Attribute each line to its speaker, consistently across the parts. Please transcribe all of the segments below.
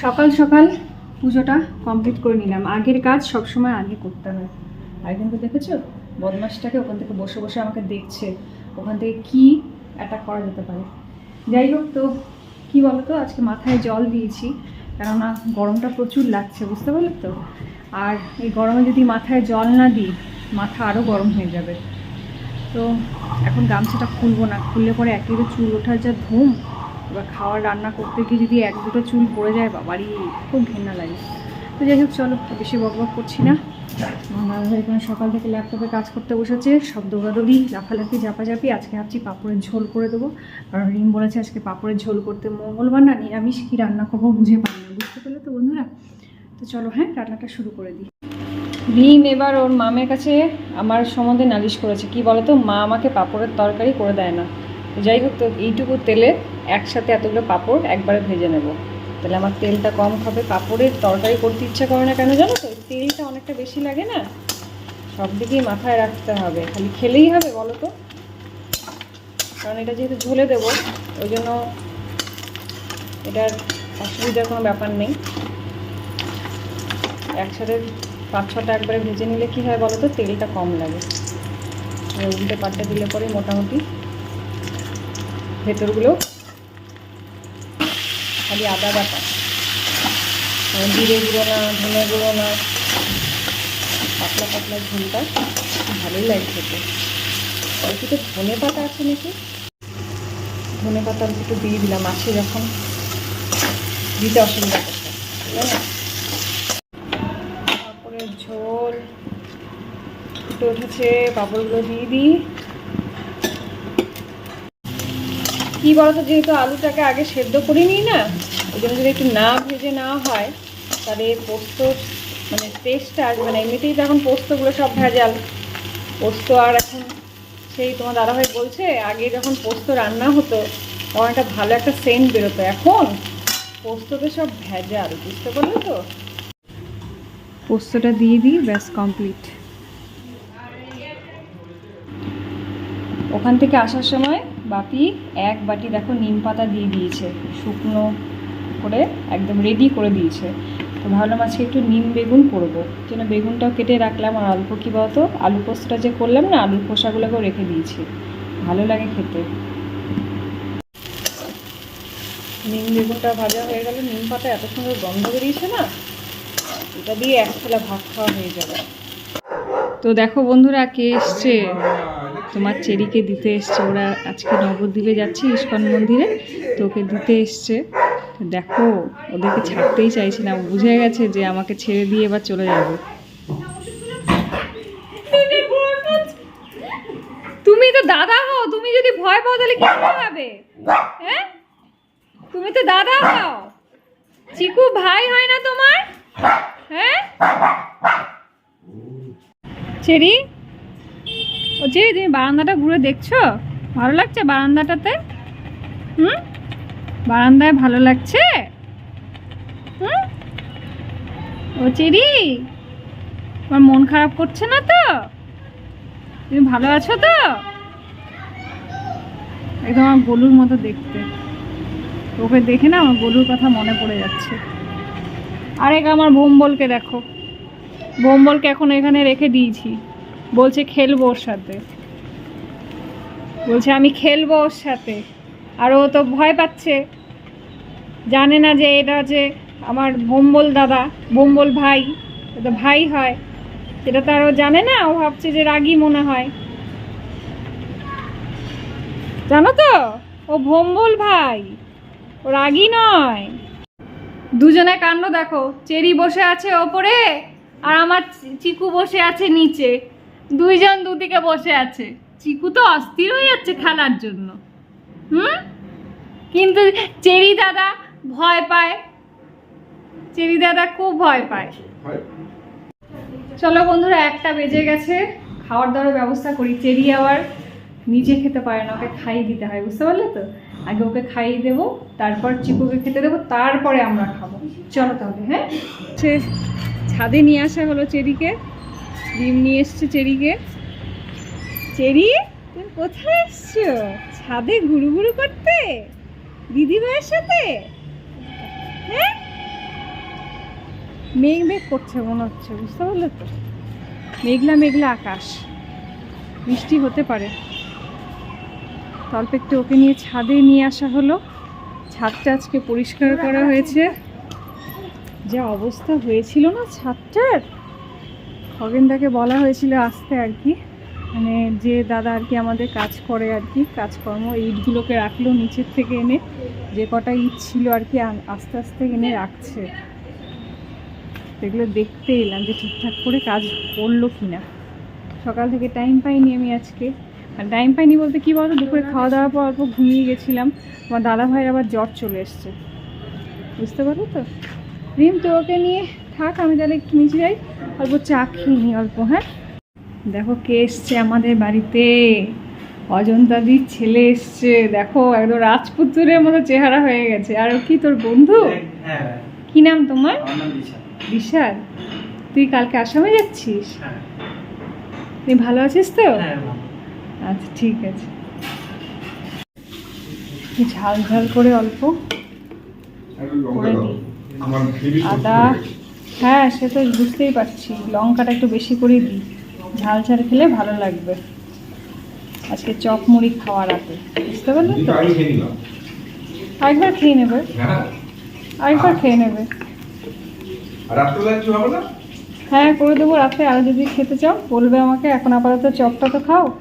Speaker 1: সকাল সকাল পুজোটা কমপ্লিট করে নিলাম। আগের কাজ সবসময় আগে করতে হয়। আর কিন্তু দেখেছ? বদমাসটাকে ওখান থেকে বসে বসে আমাকে দেখছে। ওখান থেকে কি অ্যাটাক করা যেতে পারে। যাই হোক তো, কি বলতো? আজকে মাথায় জল দিয়েছি। কেননা গরমটা প্রচুর লাগছে, বুঝতে পারলে তো? আর এই গরমে যদি মাথায় জল না দিই, মাথা আরও গরম হয়ে যাবে। তো এখন গামছাটা খুলবো না। খুললে পরে একেবারে চুল ওঠার যা ধুম এবার খাওয়ার রান্না করতে গিয়ে যদি এক দুটো চুল পড়ে যায়, বাবারই খুব ঘেন্না লাগে। তো যাই হোক, চলো বেশি বক বক করছি না। আমার এখানে সকাল থেকে ল্যাপটপে কাজ করতে বসেছে, সব দৌড়াদৌড়ি, লাফালাফি, ঝাপাঝাপি। আজকে ভাবছি পাঁপড়ের ঝোল করে দেবো। কারণ রিম বলেছে আজকে পাঁপড়ের ঝোল করতে মঙ্গলবার না, নিরামিষ, কী রান্না করব বুঝে পারি না। বুঝতে পারলে তো বন্ধুরা? তো চলো হ্যাঁ রান্নাটা শুরু করে দিই। রিম এবার ওর মামের কাছে আমার সম্বন্ধে নালিশ করেছে। কি বলতো, মা আমাকে পাঁপড়ের তরকারি করে দেয় না। যাই হোক তো, এইটুকু তেলে একসাথে এতগুলো পাঁপড় একবারে ভেজে নেব। তাহলে আমার তেলটা কম খাবে, পাঁপড়ের তরকারি করতে ইচ্ছা করে না কেন জানো তো? তেলটা অনেকটা বেশি লাগে না? সব দিকেই মাথায় রাখতে হবে, খালি খেলেই হবে বলো তো? কারণ এটা যেহেতু ঝুলে দেবো, ওই জন্য এটার অসুবিধার কোনো ব্যাপার নেই। একসাথে পাঁচ ছটা একবারে ভেজে নিলে কী হয় বলো তো? তেলটা কম লাগে। উল্টে পাল্টে দিলে পরে মোটামুটি ভেতরগুলো। খালি আদা বাটা। জিরে গুঁড়ো না, ধনে গুঁড়ো না, পাতলা পাতলা ঝোলটা ভালোই লাগে খেতে। কিছু ধনে পাতা আছে নাকি? ধনে পাতা আমি একটু দিয়ে দিলাম, আছে যখন। দিতে অসুবিধা করছে পাঁপড়ের ঝোল। ফুটে উঠেছে পাঁপড়গুলো দিয়ে দিই। কি বলতো, যেহেতু আলুটাকে আগে সেদ্ধ করে নিই না, ওই জন্য যদি একটু না ভেজে নেওয়া হয়, তাহলে পোস্ত মানে টেস্টটা আসবে না এমনিতেই তো এখন পোস্তগুলো সব ভেজাল। পোস্ত আর এখন সেই তোমার দাদাভাই বলছে, আগে যখন পোস্ত রান্না হতো, তখন একটা ভালো একটা সেন্ট বেরোতো। এখন পোস্ততে সব ভেজাল, বুঝতে পারল তো? পোস্তটা দিয়ে দিই, ব্যাস কমপ্লিট ওখান থেকে আসার সময় বাপি এক বাটি দেখো নিম পাতা দিয়ে দিয়েছে, শুকনো করে একদম রেডি করে দিয়েছে। তো ভাবলাম আজকে একটু নিম বেগুন করব। জন্য বেগুনটাও কেটে রাখলাম আর অল্প কী বলতো, আলু পোস্তটা যে করলাম না, আলুর খোসাগুলোকেও রেখে দিয়েছি। ভালো লাগে খেতে। নিম বেগুনটা ভাজা হয়ে গেল নিম পাতা এত সুন্দর গন্ধ বেরিয়েছে না, এটা দিয়ে এক থালা ভাত খাওয়া হয়ে যাবে। তো দেখো বন্ধুরা কে এসছে। তোমার চেরিকে দিতে এসছে। ওরা আজকে নবদ্বীপে যাচ্ছে, ইস্কন মন্দিরে। তো ওকে দিতে এসছে। দেখো, ওদেরকে ছাড়তেই চাইছে না। বুঝে গেছে যে আমাকে ছেড়ে দিয়ে এবার চলে যাবে। তুমি তো দাদা হও, তুমি যদি ভয় পাও তাহলে কি হবে? হ্যাঁ? তুমি তো দাদা হও। চিকু ভাই হয় না তোমার? হ্যাঁ? চেরি? চেরি তুমি বারান্দাটা ঘুরে দেখছ? ভালো লাগছে বারান্দাটাতে? হুম? বারান্দায় ভালো লাগছে? হুম? ও চেরি তোমার মন খারাপ করছে না তো? তুমি ভালো আছো তো? একদম আমার গলুর মতো দেখতে। ওকে দেখে না আমার গলুর কথা মনে পড়ে যাচ্ছে। আরেক আমার বোম্বলকে দেখো। বোম্বলকে এখন এখানে রেখে দিয়েছি। বলছে খেলব ওর সাথে। বলছে, আমি খেলব ওর সাথে। আর ও তো ভয় পাচ্ছে। জানে না যে এটা হচ্ছে আমার বোম্বল দাদা, বোম্বল ভাই, এটা ভাই হয়। সেটা তো আরও জানে না, ও ভাবছে যে রাগী মনে হয়। জানো তো, ও ভোম্বল ভাই, ও রাগী নয়। দুজনে কাণ্ড দেখো, চেরি বসে আছে ওপরে আর আমার চিকু বসে আছে নিচে। দুইজন দুদিকে বসে আছে। চিকু তো অস্থির হয়ে যাচ্ছে খেলার জন্য। হুম? কিন্তু চেরি দাদা ভয় পায়। চেরি দাদা খুব ভয় পায়। চলো বন্ধুরা একটা বেজে গেছে। খাওয়ার দাওয়ার ব্যবস্থা করি। চেরি আবার নিজে খেতে পারে না ওকে খাইয়ে দিতে হয় বুঝতে পারলে তো? আগে ওকে খাইয়ে দেবো তারপর চিকুকে খেতে দেবো তারপরে আমরা খাব। চলো তাহলে হ্যাঁ? সে ছাদে নিয়ে আসা হলো চেরিকে। ডিম নিয়ে এসছে চেরিকে। চেরি, তুমি কোথায় এসছো? ছাদে ঘুরু ঘুরু করতে? দিদি ভাইয়ের সাথে? হ্যাঁ? মেঘ মেঘ করছে মনে হচ্ছে, বুঝতে পারলে তো? মেঘলা মেঘলা আকাশ। বৃষ্টি হতে পারে। অল্প একটু ওকে নিয়ে ছাদে নিয়ে আসা হলো। ছাদটা আজকে পরিষ্কার করা হয়েছে। যা অবস্থা হয়েছিল না ছাদটার? খগেনদাকে বলা হয়েছিল আসতে আর কি। মানে যে দাদা আর কি আমাদের কাজ করে আর কি, কাজকর্ম, ইটগুলোকে রাখল নিচের থেকে এনে, যে কটা ইট ছিল আর কি আস্তে আস্তে এনে রাখছে। সেগুলো দেখতে এলাম যে ঠিকঠাক করে কাজ করল কি না সকাল থেকে টাইম পাইনি আমি আজকে। আর টাইম পাইনি বলতে কি বলতো, দুপুরে খাওয়া দাওয়ার পর অল্প ঘুমিয়ে গেছিলাম। আমার দাদা ভাইয়ের আবার জ্বর চলে এসছে। বুঝতে পারল তো? রিম তো ওকে নিয়ে থাক আমি তাহলে একটু নিচে যাই। অল্প চা খেয়ে নিই অল্প হ্যাঁ? দেখো কে এসছে আমাদের বাড়িতে। অজন্তাদির ছেলে এসছে। দেখো একদম রাজপুত্রের মতো চেহারা হয়ে গেছে। আর কি তোর বন্ধু?
Speaker 2: হ্যাঁ।
Speaker 1: কি নাম তোমার?
Speaker 2: বিশাল
Speaker 1: বিশাল তুই কালকে আসামে যাচ্ছিস?
Speaker 2: হ্যাঁ।
Speaker 1: তুই ভালো আছিস তো?
Speaker 2: হ্যাঁ
Speaker 1: আচ্ছা ঠিক আছে। ঝাল ঝাল করে অল্প আদা হ্যাঁ সে তো বুঝতেই পারছি। লঙ্কাটা একটু বেশি করে দিই। ঝাল ঝাল খেলে ভালো লাগবে। আজকে চপ মুড়ি খাওয়ার আগে। বুঝতে পারলে তো?
Speaker 3: আমি খেয়ে
Speaker 1: আরেকবার খেয়ে নেবে?
Speaker 3: হ্যাঁ।
Speaker 1: আরেকবার খেয়ে নেবে।
Speaker 3: না?
Speaker 1: হ্যাঁ করে দেবো রাতে। আর যদি খেতে চাও বলবে আমাকে। এখন আপাতত চপটা তো খাও।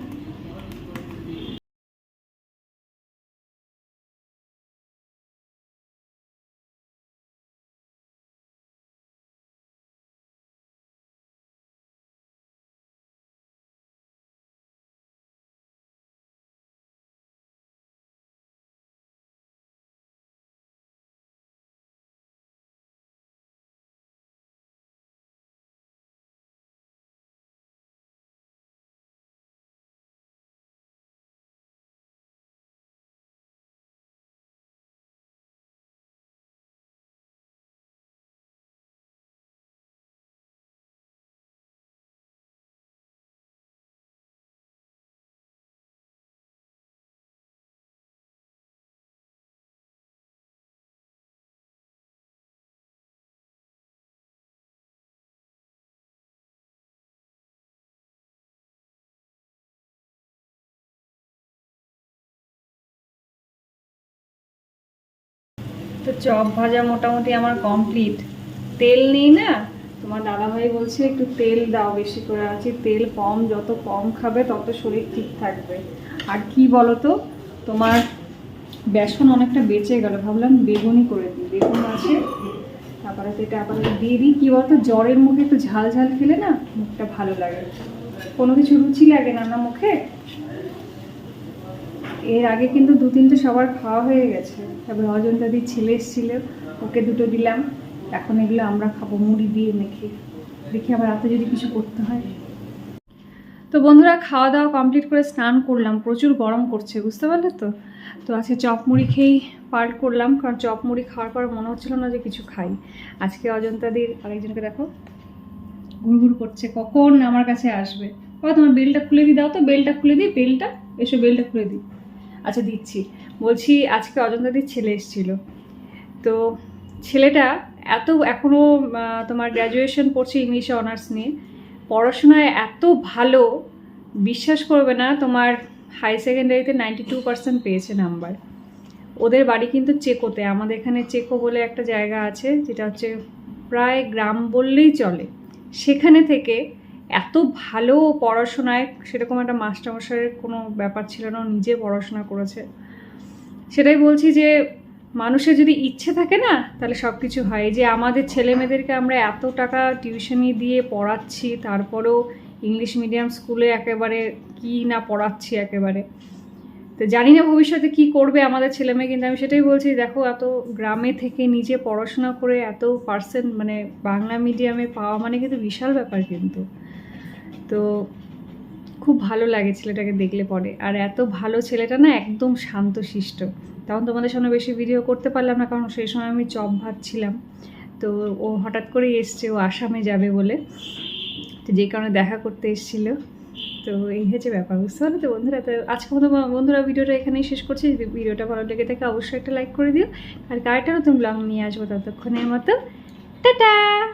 Speaker 1: তো চপ ভাজা মোটামুটি আমার কমপ্লিট তেল নেই না? তোমার দাদাভাই বলছে, একটু তেল দাও বেশি করে। আছে তেল কম, যত কম খাবে তত শরীর ঠিক থাকবে। আর কি বলো তো তোমার বেসন অনেকটা বেঁচে গেল। ভাবলাম বেগুনি করে দিই। বেগুন আছে, তারপরে এটা আপাতত দিয়ে দিই। কী বলতো, জ্বরের মুখে একটু ঝাল ঝাল খেলে না মুখটা ভালো লাগে। কোনো কিছু রুচি লাগে না না মুখে? এর আগে কিন্তু দু তিনটে সবার খাওয়া হয়ে গেছে। তারপরে অজন্তা অজন্তাদির ছেলে এসেছিল, ওকে দুটো দিলাম। এখন এগুলো আমরা খাব, মুড়ি দিয়ে মেখে। দেখি আবার রাতে যদি কিছু করতে হয়। তো বন্ধুরা খাওয়া দাওয়া কমপ্লিট করে স্নান করলাম। প্রচুর গরম করছে, বুঝতে পারলে তো? তো আজকে চপ মুড়ি খেয়েই পার্ট করলাম, কারণ চপ মুড়ি খাওয়ার পর মনে হচ্ছিল না যে কিছু খাই। আজকে অজন্তাদির আরেকজনকে দেখো। ঘুরঘুর করছে, কখন আমার কাছে আসবে? বাবা, তোমার বেলটা খুলে দিই, দাও তো। বেলটা খুলে দিই, বেলটা, এসো, বেলটা খুলে দিই। আচ্ছা দিচ্ছি। বলছি, আজকে অজন্তাদির ছেলে এসেছিল। তো ছেলেটা এত এখনও তোমার গ্র্যাজুয়েশন পড়ছে ইংলিশে অনার্স নিয়ে। পড়াশোনায় এত ভালো, বিশ্বাস করবে না, তোমার হাই সেকেন্ডারিতে নাইনটি টু পার্সেন্ট পেয়েছে নাম্বার ওদের বাড়ি কিন্তু চেকোতে, আমাদের এখানে চেকো বলে একটা জায়গা আছে, যেটা হচ্ছে প্রায় গ্রাম বললেই চলে। সেখানে থেকে এত ভালো পড়াশোনায়, সেরকম একটা মাস্টারমশাইয়ের কোনো ব্যাপার ছিল না নিজে পড়াশোনা করেছে। সেটাই বলছি যে, মানুষের যদি ইচ্ছে থাকে না, তাহলে সব কিছু হয় যে আমাদের ছেলে মেয়েদেরকে আমরা এত টাকা টিউশনি দিয়ে পড়াচ্ছি, তারপরেও ইংলিশ মিডিয়াম স্কুলে একেবারে কি না পড়াচ্ছি একেবারে। তো জানি না ভবিষ্যতে কি করবে আমাদের ছেলে মেয়ে কিন্তু আমি সেটাই বলছি, দেখো, এত গ্রামে থেকে নিজে পড়াশোনা করে এত পার্সেন্ট মানে বাংলা মিডিয়ামে পাওয়া মানে কিন্তু বিশাল ব্যাপার কিন্তু। তো খুব ভালো লাগে ছেলেটাকে দেখলে পরে। আর এত ভালো ছেলেটা না একদম শান্তশিষ্ট। তখন তোমাদের সামনে বেশি ভিডিও করতে পারলাম না, কারণ সেই সময় আমি চপ ভাজছিলাম তো ও হঠাৎ করেই এসছে, ও আসামে যাবে বলে। তো যে কারণে দেখা করতে এসেছিল। তো এই হচ্ছে ব্যাপার, বুঝতে পারলে তো বন্ধুরা? তো আজকে মতো বন্ধুরা, ভিডিওটা এখানেই শেষ করছি। যদি ভিডিওটা ভালো লেগে থাকে, অবশ্যই একটা লাইক করে দিও। আর কারেক্টটা নতুন ব্লগ নিয়ে আসব ততক্ষণের মতো। টাটা!